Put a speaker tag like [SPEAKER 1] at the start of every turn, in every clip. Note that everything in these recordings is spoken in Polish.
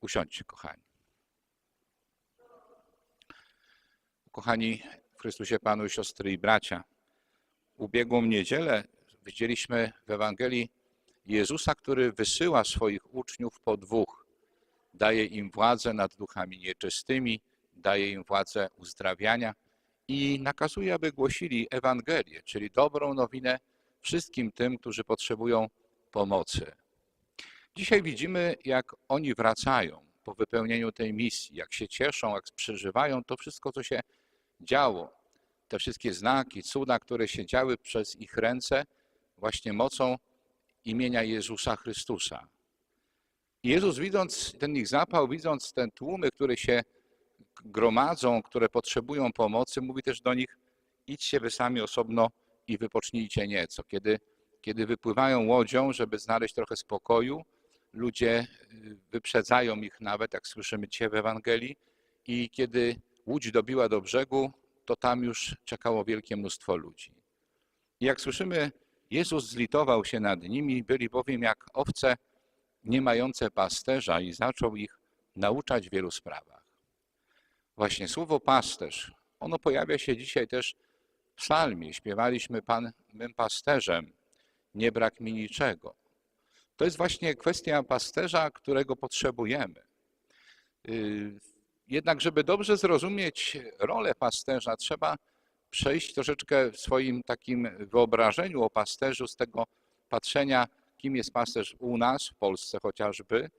[SPEAKER 1] Usiądźcie, kochani. Kochani w Chrystusie Panu, siostry i bracia, ubiegłą niedzielę widzieliśmy w Ewangelii Jezusa, który wysyła swoich uczniów po dwóch. Daje im władzę nad duchami nieczystymi, daje im władzę uzdrawiania i nakazuje, aby głosili Ewangelię, czyli dobrą nowinę wszystkim tym, którzy potrzebują pomocy. Dzisiaj widzimy, jak oni wracają po wypełnieniu tej misji, jak się cieszą, jak przeżywają to wszystko, co się działo. Te wszystkie znaki, cuda, które się działy przez ich ręce, właśnie mocą imienia Jezusa Chrystusa. Jezus, widząc ten ich zapał, widząc te tłumy, które się gromadzą, które potrzebują pomocy, mówi też do nich: idźcie wy sami osobno i wypocznijcie nieco. Kiedy, kiedy wypływają łodzią, żeby znaleźć trochę spokoju, ludzie y, wyprzedzają ich nawet, jak słyszymy dzisiaj w Ewangelii, i kiedy łódź dobiła do brzegu, to tam już czekało wielkie mnóstwo ludzi. I jak słyszymy, Jezus zlitował się nad nimi, byli bowiem jak owce nie mające pasterza i zaczął ich nauczać w wielu sprawach. Właśnie słowo pasterz, ono pojawia się dzisiaj też w psalmie. Śpiewaliśmy Pan mym pasterzem, nie brak mi niczego. To jest właśnie kwestia pasterza, którego potrzebujemy. Yy, jednak, żeby dobrze zrozumieć rolę pasterza, trzeba przejść troszeczkę w swoim takim wyobrażeniu o pasterzu z tego patrzenia, kim jest pasterz u nas, w Polsce chociażby,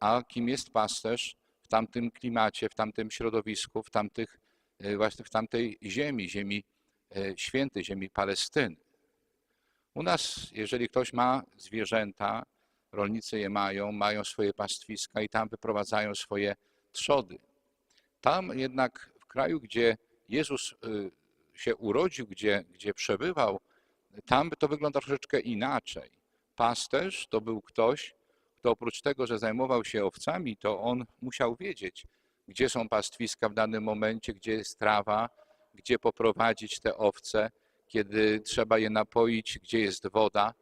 [SPEAKER 1] a kim jest pasterz w tamtym klimacie, w tamtym środowisku, w, tamtych, e, właśnie w tamtej ziemi, ziemi e, świętej, ziemi Palestyny. U nas, jeżeli ktoś ma zwierzęta, rolnicy je mają, mają swoje pastwiska i tam wyprowadzają swoje trzody. Tam jednak w kraju, gdzie Jezus y, się urodził, gdzie, gdzie przebywał, tam to wygląda troszeczkę inaczej. Pasterz to był ktoś, kto oprócz tego, że zajmował się owcami, to on musiał wiedzieć, gdzie są pastwiska w danym momencie, gdzie jest trawa, gdzie poprowadzić te owce, kiedy trzeba je napoić, gdzie jest woda.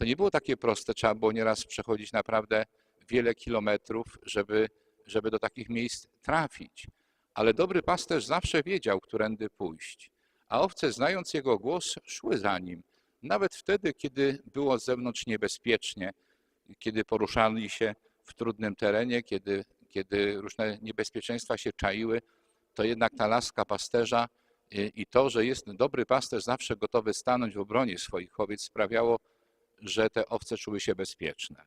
[SPEAKER 1] To nie było takie proste, trzeba było nieraz przechodzić naprawdę wiele kilometrów, żeby, żeby do takich miejsc trafić. Ale dobry pasterz zawsze wiedział, którędy pójść, a owce, znając jego głos, szły za nim, nawet wtedy, kiedy było z zewnątrz niebezpiecznie, kiedy poruszali się w trudnym terenie, kiedy, kiedy różne niebezpieczeństwa się czaiły, to jednak ta laska pasterza i to, że jest dobry pasterz zawsze gotowy stanąć w obronie swoich owiec, sprawiało, że te owce czuły się bezpieczne.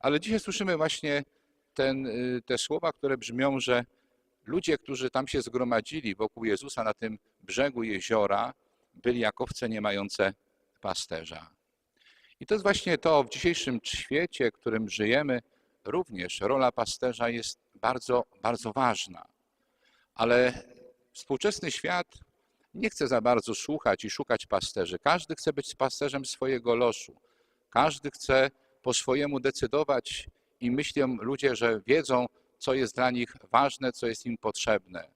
[SPEAKER 1] Ale dzisiaj słyszymy właśnie ten, y, te słowa, które brzmią, że ludzie, którzy tam się zgromadzili wokół Jezusa na tym brzegu jeziora, byli jak owce nie mające pasterza. I to jest właśnie to w dzisiejszym świecie, w którym żyjemy, również rola pasterza jest bardzo, bardzo ważna. Ale współczesny świat nie chce za bardzo słuchać i szukać pasterzy. Każdy chce być pasterzem swojego losu. Każdy chce po swojemu decydować i myślą ludzie, że wiedzą, co jest dla nich ważne, co jest im potrzebne.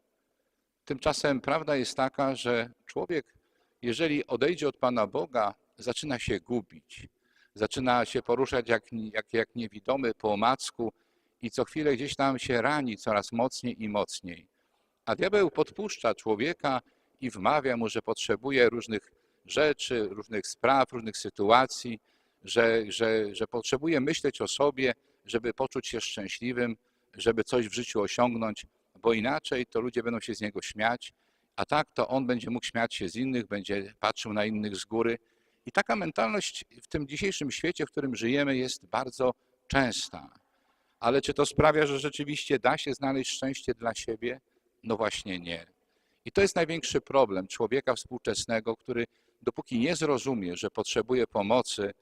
[SPEAKER 1] Tymczasem prawda jest taka, że człowiek, jeżeli odejdzie od Pana Boga, zaczyna się gubić. Zaczyna się poruszać jak, jak, jak niewidomy po omacku i co chwilę gdzieś tam się rani coraz mocniej i mocniej. A diabeł podpuszcza człowieka i wmawia mu, że potrzebuje różnych rzeczy, różnych spraw, różnych sytuacji, że, że, że potrzebuje myśleć o sobie, żeby poczuć się szczęśliwym, żeby coś w życiu osiągnąć, bo inaczej to ludzie będą się z niego śmiać, a tak to on będzie mógł śmiać się z innych, będzie patrzył na innych z góry. I taka mentalność w tym dzisiejszym świecie, w którym żyjemy, jest bardzo częsta. Ale czy to sprawia, że rzeczywiście da się znaleźć szczęście dla siebie? No właśnie nie. I to jest największy problem człowieka współczesnego, który dopóki nie zrozumie, że potrzebuje pomocy,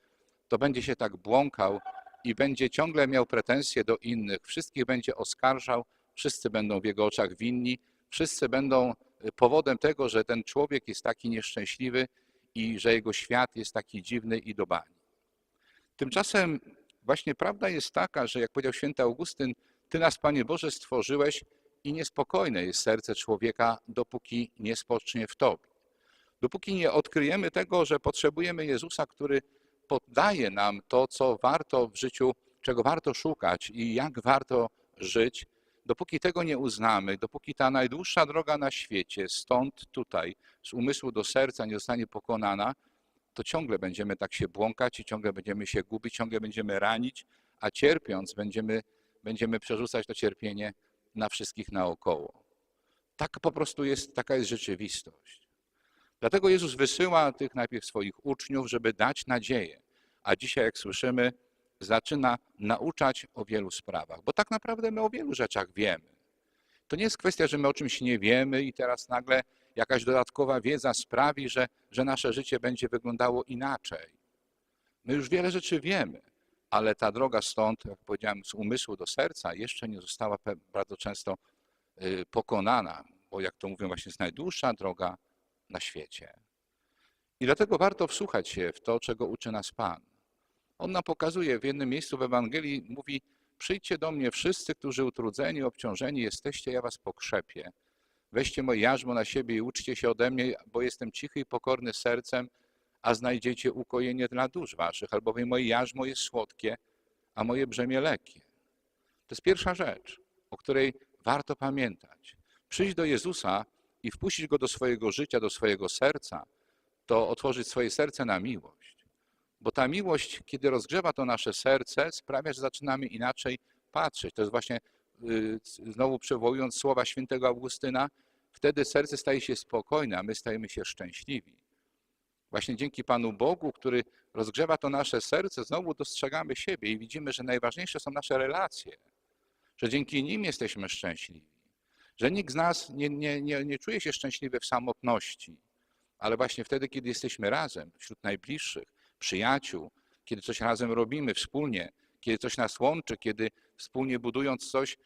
[SPEAKER 1] to będzie się tak błąkał i będzie ciągle miał pretensje do innych, wszystkich będzie oskarżał, wszyscy będą w jego oczach winni, wszyscy będą y, powodem tego, że ten człowiek jest taki nieszczęśliwy i że jego świat jest taki dziwny i do bani. Tymczasem właśnie prawda jest taka, że jak powiedział święty Augustyn, Ty nas, Panie Boże, stworzyłeś i niespokojne jest serce człowieka, dopóki nie spocznie w Tobie. Dopóki nie odkryjemy tego, że potrzebujemy Jezusa, który poddaje nam to, co warto w życiu, czego warto szukać i jak warto żyć, dopóki tego nie uznamy, dopóki ta najdłuższa droga na świecie, stąd tutaj, z umysłu do serca nie zostanie pokonana, to ciągle będziemy tak się błąkać i ciągle będziemy się gubić, ciągle będziemy ranić, a cierpiąc będziemy, będziemy przerzucać to cierpienie na wszystkich naokoło. Tak po prostu jest, taka jest rzeczywistość. Dlatego Jezus wysyła tych najpierw swoich uczniów, żeby dać nadzieję. A dzisiaj, jak słyszymy, zaczyna nauczać o wielu sprawach, bo tak naprawdę my o wielu rzeczach wiemy. To nie jest kwestia, że my o czymś nie wiemy i teraz nagle jakaś dodatkowa wiedza sprawi, że, że nasze życie będzie wyglądało inaczej. My już wiele rzeczy wiemy, ale ta droga stąd, jak powiedziałem, z umysłu do serca jeszcze nie została bardzo często y, pokonana, bo jak to mówią, właśnie jest najdłuższa droga na świecie. I dlatego warto wsłuchać się w to, czego uczy nas Pan. On nam pokazuje w jednym miejscu w Ewangelii, mówi: Przyjdźcie do mnie wszyscy, którzy utrudzeni, obciążeni jesteście, ja was pokrzepię. Weźcie moje jarzmo na siebie i uczcie się ode mnie, bo jestem cichy i pokorny sercem, a znajdziecie ukojenie dla dusz waszych, albowiem moje jarzmo jest słodkie, a moje brzemię lekkie. To jest pierwsza rzecz, o której warto pamiętać. Przyjść do Jezusa i wpuścić Go do swojego życia, do swojego serca, to otworzyć swoje serce na miłość. Bo ta miłość, kiedy rozgrzewa to nasze serce, sprawia, że zaczynamy inaczej patrzeć. To jest właśnie, y, znowu przywołując słowa świętego Augustyna, wtedy serce staje się spokojne, a my stajemy się szczęśliwi. Właśnie dzięki Panu Bogu, który rozgrzewa to nasze serce, znowu dostrzegamy siebie i widzimy, że najważniejsze są nasze relacje, że dzięki nim jesteśmy szczęśliwi, że nikt z nas nie, nie, nie, nie czuje się szczęśliwy w samotności, ale właśnie wtedy, kiedy jesteśmy razem, wśród najbliższych, przyjaciół, kiedy coś razem robimy wspólnie, kiedy coś nas łączy, kiedy wspólnie budując coś,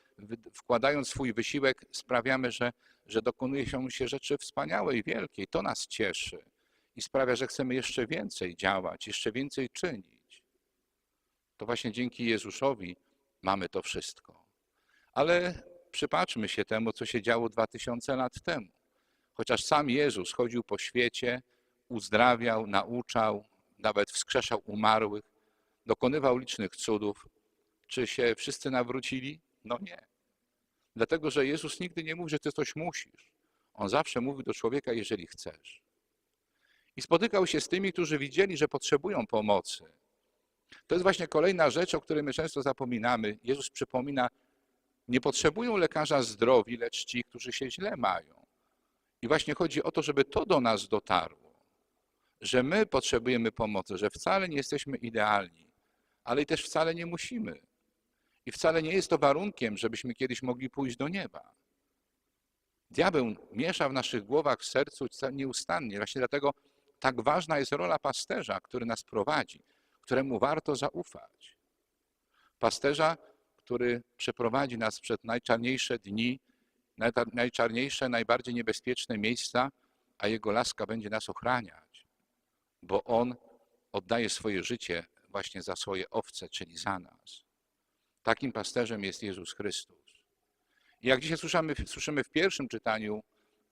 [SPEAKER 1] wkładając swój wysiłek, sprawiamy, że, że dokonuje się rzeczy wspaniałe i wielkie. I to nas cieszy i sprawia, że chcemy jeszcze więcej działać, jeszcze więcej czynić. To właśnie dzięki Jezusowi mamy to wszystko. Ale przypatrzmy się temu, co się działo 2000 lat temu. Chociaż sam Jezus chodził po świecie, uzdrawiał, nauczał, nawet wskrzeszał umarłych, dokonywał licznych cudów, czy się wszyscy nawrócili? No nie. Dlatego, że Jezus nigdy nie mówi, że ty coś musisz. On zawsze mówi do człowieka, jeżeli chcesz. I spotykał się z tymi, którzy widzieli, że potrzebują pomocy. To jest właśnie kolejna rzecz, o której my często zapominamy. Jezus przypomina, nie potrzebują lekarza zdrowi, lecz ci, którzy się źle mają. I właśnie chodzi o to, żeby to do nas dotarło, że my potrzebujemy pomocy, że wcale nie jesteśmy idealni, ale i też wcale nie musimy. I wcale nie jest to warunkiem, żebyśmy kiedyś mogli pójść do nieba. Diabeł miesza w naszych głowach, w sercu nieustannie. Właśnie dlatego tak ważna jest rola pasterza, który nas prowadzi, któremu warto zaufać. Pasterza, który przeprowadzi nas przed najczarniejsze dni, najczarniejsze, najbardziej niebezpieczne miejsca, a jego laska będzie nas ochraniać, bo on oddaje swoje życie właśnie za swoje owce, czyli za nas. Takim pasterzem jest Jezus Chrystus. I jak dzisiaj słyszymy, słyszymy w pierwszym czytaniu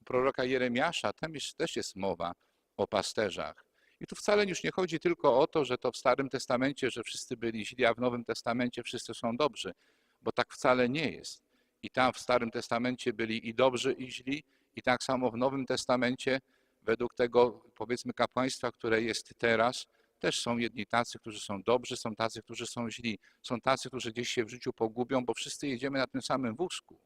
[SPEAKER 1] proroka Jeremiasza, tam jest, też jest mowa o pasterzach. I tu wcale już nie chodzi tylko o to, że to w Starym Testamencie, że wszyscy byli źli, a w Nowym Testamencie wszyscy są dobrzy, bo tak wcale nie jest. I tam w Starym Testamencie byli i dobrzy, i źli, i tak samo w Nowym Testamencie, według tego powiedzmy kapłaństwa, które jest teraz, też są jedni tacy, którzy są dobrzy, są tacy, którzy są źli, są tacy, którzy gdzieś się w życiu pogubią, bo wszyscy jedziemy na tym samym wózku.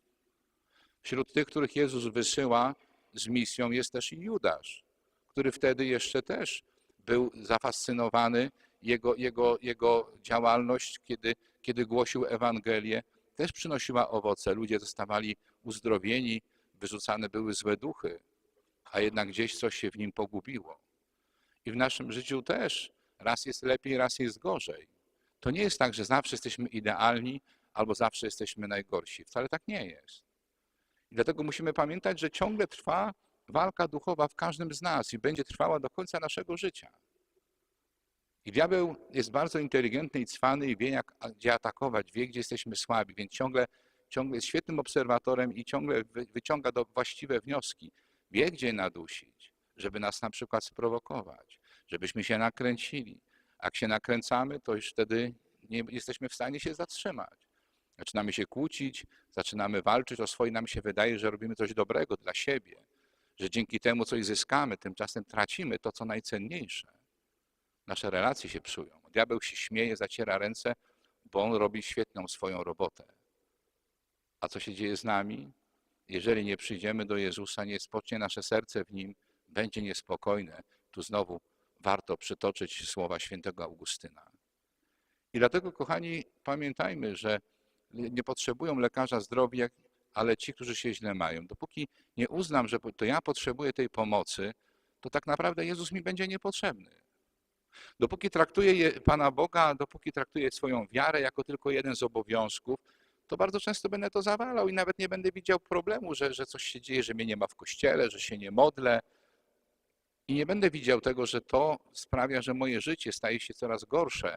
[SPEAKER 1] Wśród tych, których Jezus wysyła z misją, jest też i Judasz, który wtedy jeszcze też był zafascynowany jego, jego, jego działalność, kiedy, kiedy głosił Ewangelię, też przynosiła owoce. Ludzie zostawali uzdrowieni, wyrzucane były złe duchy, a jednak gdzieś coś się w nim pogubiło. I w naszym życiu też raz jest lepiej, raz jest gorzej. To nie jest tak, że zawsze jesteśmy idealni albo zawsze jesteśmy najgorsi. Wcale tak nie jest. I dlatego musimy pamiętać, że ciągle trwa walka duchowa w każdym z nas i będzie trwała do końca naszego życia. I diabeł jest bardzo inteligentny i cwany i wie, jak, gdzie atakować, wie, gdzie jesteśmy słabi, więc ciągle, ciągle jest świetnym obserwatorem i ciągle wy, wyciąga do właściwe wnioski. Wie, gdzie nadusić, żeby nas na przykład sprowokować, żebyśmy się nakręcili. Jak się nakręcamy, to już wtedy nie jesteśmy w stanie się zatrzymać. Zaczynamy się kłócić, zaczynamy walczyć o swoje, nam się wydaje, że robimy coś dobrego dla siebie, że dzięki temu coś zyskamy, tymczasem tracimy to, co najcenniejsze. Nasze relacje się psują. Diabeł się śmieje, zaciera ręce, bo on robi świetną swoją robotę. A co się dzieje z nami? Jeżeli nie przyjdziemy do Jezusa, nie spocznie nasze serce w Nim, będzie niespokojne. Tu znowu warto przytoczyć słowa świętego Augustyna. I dlatego, kochani, pamiętajmy, że nie potrzebują lekarza zdrowia, ale ci, którzy się źle mają. Dopóki nie uznam, że to ja potrzebuję tej pomocy, to tak naprawdę Jezus mi będzie niepotrzebny. Dopóki traktuję Pana Boga, dopóki traktuję swoją wiarę jako tylko jeden z obowiązków, to bardzo często będę to zawalał i nawet nie będę widział problemu, że, że coś się dzieje, że mnie nie ma w kościele, że się nie modlę. I nie będę widział tego, że to sprawia, że moje życie staje się coraz gorsze.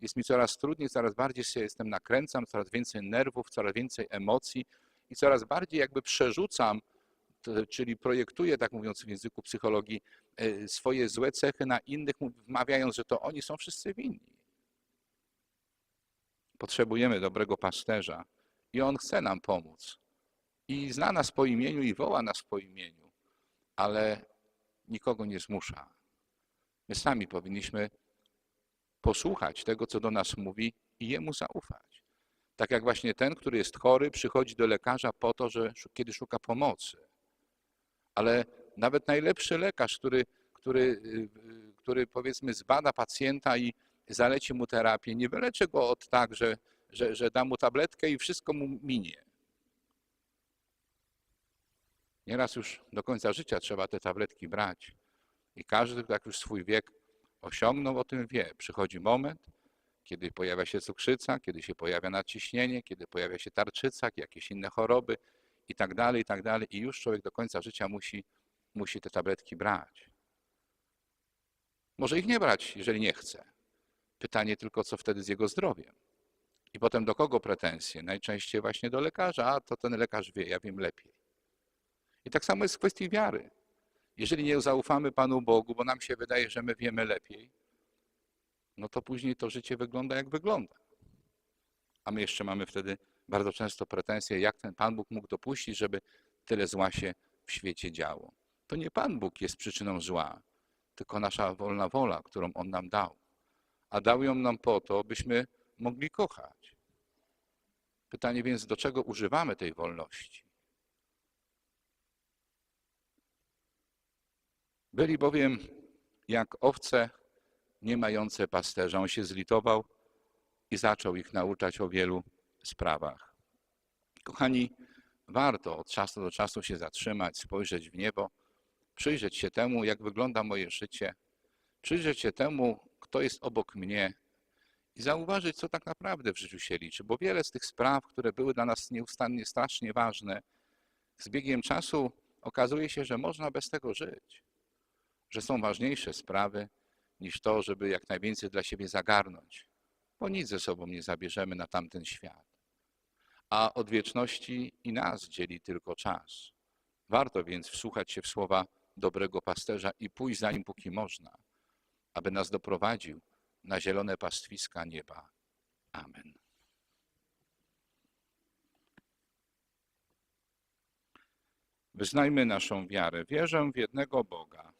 [SPEAKER 1] Jest mi coraz trudniej, coraz bardziej się jestem nakręcam, coraz więcej nerwów, coraz więcej emocji i coraz bardziej jakby przerzucam, czyli projektuję, tak mówiąc w języku psychologii, e, swoje złe cechy na innych, wmawiając, że to oni są wszyscy winni. Potrzebujemy dobrego pasterza i on chce nam pomóc. I zna nas po imieniu i woła nas po imieniu, ale nikogo nie zmusza. My sami powinniśmy posłuchać tego, co do nas mówi i jemu zaufać. Tak jak właśnie ten, który jest chory, przychodzi do lekarza po to, że kiedy szuka pomocy. Ale nawet najlepszy lekarz, który, który, y, który powiedzmy zbada pacjenta i zaleci mu terapię, nie wyleczy go od tak, że, że, że da mu tabletkę i wszystko mu minie. Nieraz już do końca życia trzeba te tabletki brać. I każdy, jak już swój wiek osiągnął, o tym wie. Przychodzi moment, kiedy pojawia się cukrzyca, kiedy się pojawia nadciśnienie, kiedy pojawia się tarczyca, jakieś inne choroby i tak dalej, i tak dalej. I już człowiek do końca życia musi, musi te tabletki brać. Może ich nie brać, jeżeli nie chce. Pytanie tylko, co wtedy z jego zdrowiem. I potem do kogo pretensje? Najczęściej właśnie do lekarza, a to ten lekarz wie, ja wiem lepiej. I tak samo jest w kwestii wiary. Jeżeli nie zaufamy Panu Bogu, bo nam się wydaje, że my wiemy lepiej, no to później to życie wygląda jak wygląda. A my jeszcze mamy wtedy bardzo często pretensje, jak ten Pan Bóg mógł dopuścić, żeby tyle zła się w świecie działo. To nie Pan Bóg jest przyczyną zła, tylko nasza wolna wola, którą On nam dał. A dał ją nam po to, byśmy mogli kochać. Pytanie więc, do czego używamy tej wolności? Byli bowiem jak owce nie mające pasterza. On się zlitował i zaczął ich nauczać o wielu sprawach. Kochani, warto od czasu do czasu się zatrzymać, spojrzeć w niebo, przyjrzeć się temu, jak wygląda moje życie, przyjrzeć się temu, kto jest obok mnie i zauważyć, co tak naprawdę w życiu się liczy, bo wiele z tych spraw, które były dla nas nieustannie strasznie ważne, z biegiem czasu okazuje się, że można bez tego żyć że są ważniejsze sprawy niż to, żeby jak najwięcej dla siebie zagarnąć, bo nic ze sobą nie zabierzemy na tamten świat. A od wieczności i nas dzieli tylko czas. Warto więc wsłuchać się w słowa dobrego pasterza i pójść za nim, póki można, aby nas doprowadził na zielone pastwiska nieba. Amen. Wyznajmy naszą wiarę. Wierzę w jednego Boga